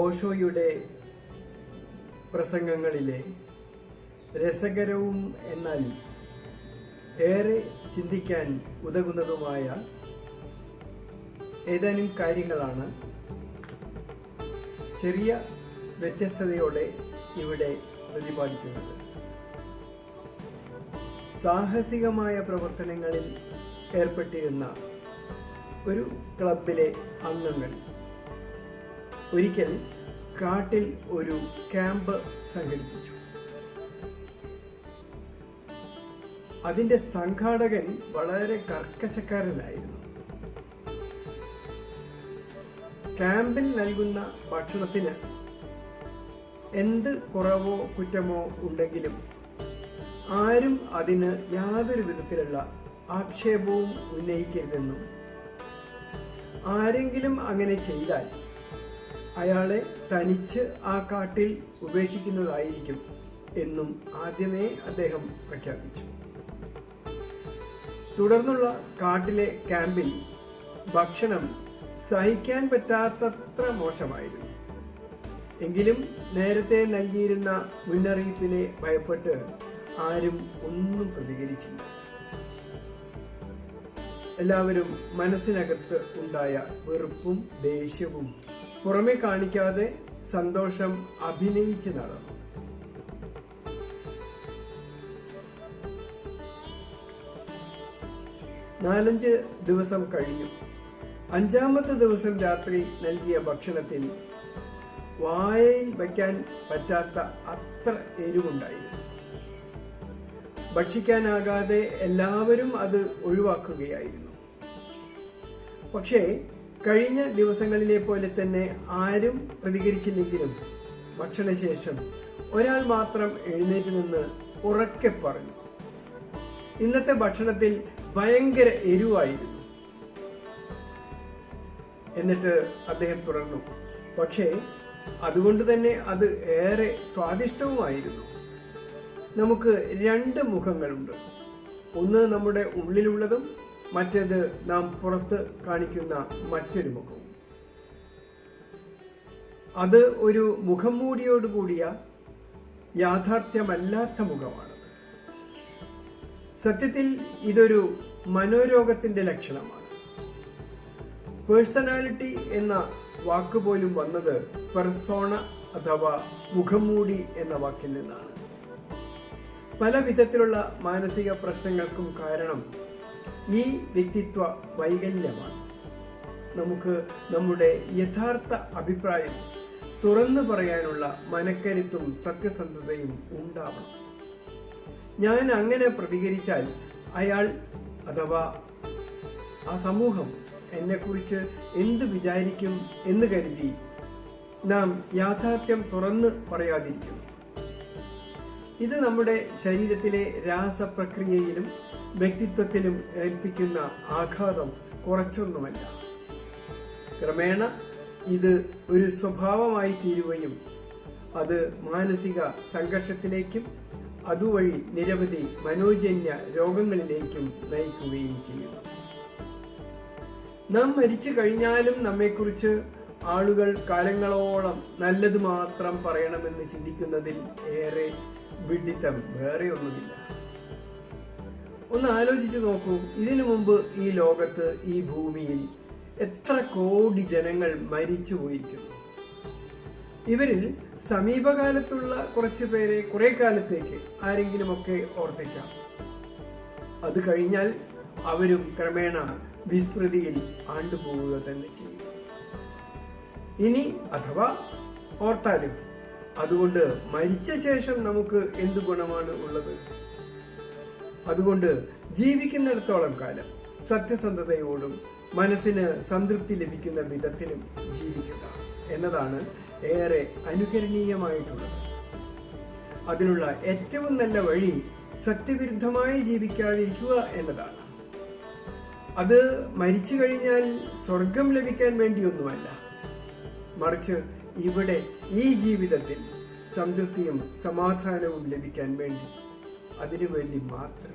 ഓഷോയുടെ പ്രസംഗങ്ങളിലെ രസകരവും എന്നാൽ ഏറെ ചിന്തിക്കാൻ ഉതകുന്നതുമായ ഏതാനും കാര്യങ്ങളാണ് ചെറിയ വ്യത്യസ്തതയോടെ ഇവിടെ പ്രതിപാദിക്കുന്നത്. സാഹസികമായ പ്രവർത്തനങ്ങളിൽ ഏർപ്പെട്ടിരുന്ന ഒരു ക്ലബിലെ അംഗങ്ങൾ. ഒരിക്കൽ കാട്ടിൽ ഒരു ക്യാമ്പ് സംഘടിപ്പിച്ചു. അതിന്റെ സംഘാടകൻ വളരെ കർക്കശക്കാരനായിരുന്നു. ക്യാമ്പിൽ നൽകുന്ന ഭക്ഷണത്തിന് എന്ത് കുറവോ കുറ്റമോ ഉണ്ടെങ്കിലും ആരും അതിന് യാതൊരു വിധത്തിലുള്ള ആക്ഷേപവും ഉന്നയിക്കരുതെന്നും. ആരെങ്കിലും അങ്ങനെ ചെയ്താൽ അയാളെ തനിച്ച് ആ കാട്ടിൽ ഉപേക്ഷിക്കുന്നതായിരിക്കും എന്നും ആദ്യമേ അദ്ദേഹം പ്രഖ്യാപിച്ചു. തുടർന്നുള്ള കാട്ടിലെ ക്യാമ്പിൽ ഭക്ഷണം സഹിക്കാൻ പറ്റാത്തത്ര മോശമായിരുന്നു. എങ്കിലും നേരത്തെ നൽകിയിരുന്ന മുന്നറിയിപ്പിനെ ഭയപ്പെട്ട് ആരും ഒന്നും പ്രതികരിച്ചില്ല. എല്ലാവരും മനസ്സിനകത്ത് ഉണ്ടായ വെറുപ്പും ദേഷ്യവും പുറമെ കാണിക്കാതെ സന്തോഷം അഭിനയിച്ച് നടന്നു. നാലഞ്ച് ദിവസം കഴിഞ്ഞു. അഞ്ചാമത്തെ ദിവസം രാത്രി നൽകിയ ഭക്ഷണത്തിൽ വായയിൽ വയ്ക്കാൻ പറ്റാത്ത അത്ര എരിവുണ്ടായിരുന്നു. ഭക്ഷിക്കാനാകാതെ എല്ലാവരും അത് ഒഴിവാക്കുകയായിരുന്നു. പക്ഷേ കഴിഞ്ഞ ദിവസങ്ങളിലെ പോലെ തന്നെ ആരും പ്രതികരിച്ചില്ലെങ്കിലും ഭക്ഷണശേഷം ഒരാൾ മാത്രം എഴുന്നേറ്റ് നിന്ന് ഉറക്കെ പറഞ്ഞു. ഇന്നത്തെ ഭക്ഷണത്തിൽ ഭയങ്കര എരിവായിരുന്നു. എന്നിട്ട് അദ്ദേഹം തുടർന്നു. പക്ഷേ അതുകൊണ്ട് തന്നെ അത് ഏറെ സ്വാദിഷ്ടവുമായിരുന്നു. നമുക്ക് രണ്ട് മുഖങ്ങളുണ്ട്. ഒന്ന് നമ്മുടെ ഉള്ളിലുള്ളതും മറ്റേത് നാം പുറത്ത് കാണിക്കുന്ന മറ്റൊരു മുഖവും. അത് ഒരു മുഖം മൂടിയോടുകൂടിയ യാഥാർത്ഥ്യമല്ലാത്ത മുഖമാണ്. സത്യത്തിൽ ഇതൊരു മനോരോഗത്തിന്റെ ലക്ഷണമാണ്. പേഴ്സണാലിറ്റി എന്ന വാക്ക് പോലും വന്നത് പെർസോണ അഥവാ മുഖംമൂടി എന്ന വാക്കിൽ നിന്നാണ്. പല വിധത്തിലുള്ള മാനസിക പ്രശ്നങ്ങൾക്കും കാരണം ഈ വ്യക്തിത്വ വൈകല്യമാണ്. നമുക്ക് നമ്മുടെ യഥാർത്ഥ അഭിപ്രായം തുറന്നു പറയാനുള്ള മനക്കരുത്തും സത്യസന്ധതയും ഉണ്ടാവണം. ഞാൻ അങ്ങനെ പ്രതികരിച്ചാൽ അയാൾ അഥവാ ആ സമൂഹം എന്നെക്കുറിച്ച് എന്ത് വിചാരിക്കും എന്ന് കരുതി നാം യാഥാർത്ഥ്യം തുറന്ന് പറയാതിരിക്കുന്നു ഇത് നമ്മുടെ ശരീരത്തിലെ രാസപ്രക്രിയയിലും വ്യക്തിത്വത്തിലും ഏൽപ്പിക്കുന്ന ആഘാതം കുറച്ചൊന്നുമല്ല. ക്രമേണ ഇത് ഒരു സ്വഭാവമായി തീരുകയും അത് മാനസിക സംഘർഷത്തിലേക്കും അതുവഴി നിരവധി മനോജന്യ രോഗങ്ങളിലേക്കും നയിക്കുകയും ചെയ്യുന്നു. നാം മരിച്ചു കഴിഞ്ഞാലും നമ്മെക്കുറിച്ച് ആളുകൾ കാലങ്ങളോളം നല്ലത് മാത്രം പറയണമെന്ന് ചിന്തിക്കുന്നതിൽ ഏറെ വിഡിത്തം വേറെ ഒന്നുമില്ല. ഒന്ന് ആലോചിച്ചു നോക്കൂ. ഇതിനു മുമ്പ് ഈ ലോകത്ത് ഈ ഭൂമിയിൽ എത്ര കോടി ജനങ്ങൾ മരിച്ചു പോയിരിക്കുന്നു ഇവരിൽ സമീപകാലത്തുള്ള കുറച്ച് പേരെ കുറെ കാലത്തേക്ക് ആരെങ്കിലുമൊക്കെ ഓർത്തേക്കാം. അത് കഴിഞ്ഞാൽ അവരും ക്രമേണ വിസ്മൃതിയിൽ ആണ്ടുപോവുക തന്നെ ചെയ്യും. ഇനി അഥവാ ഓർത്താലും അതുകൊണ്ട് മരിച്ച ശേഷം നമുക്ക് എന്ത് ഗുണമാണ് ഉള്ളത്? അതുകൊണ്ട് ജീവിക്കുന്നിടത്തോളം കാലം സത്യസന്ധതയോടും മനസ്സിന് സംതൃപ്തി ലഭിക്കുന്ന വിധത്തിലും ജീവിക്കുക എന്നതാണ് ഏറെ അനുകരണീയമായിട്ടുള്ളത്. അതിനുള്ള ഏറ്റവും നല്ല വഴി സത്യവിരുദ്ധമായി ജീവിക്കാതിരിക്കുക എന്നതാണ്. അത് മരിച്ചു കഴിഞ്ഞാൽ സ്വർഗം ലഭിക്കാൻ വേണ്ടിയൊന്നുമല്ല. മറിച്ച് ഇവിടെ ഈ ജീവിതത്തിൽ സംതൃപ്തിയും സമാധാനവും ലഭിക്കാൻ വേണ്ടി അതിനുവേണ്ടി മാത്രം.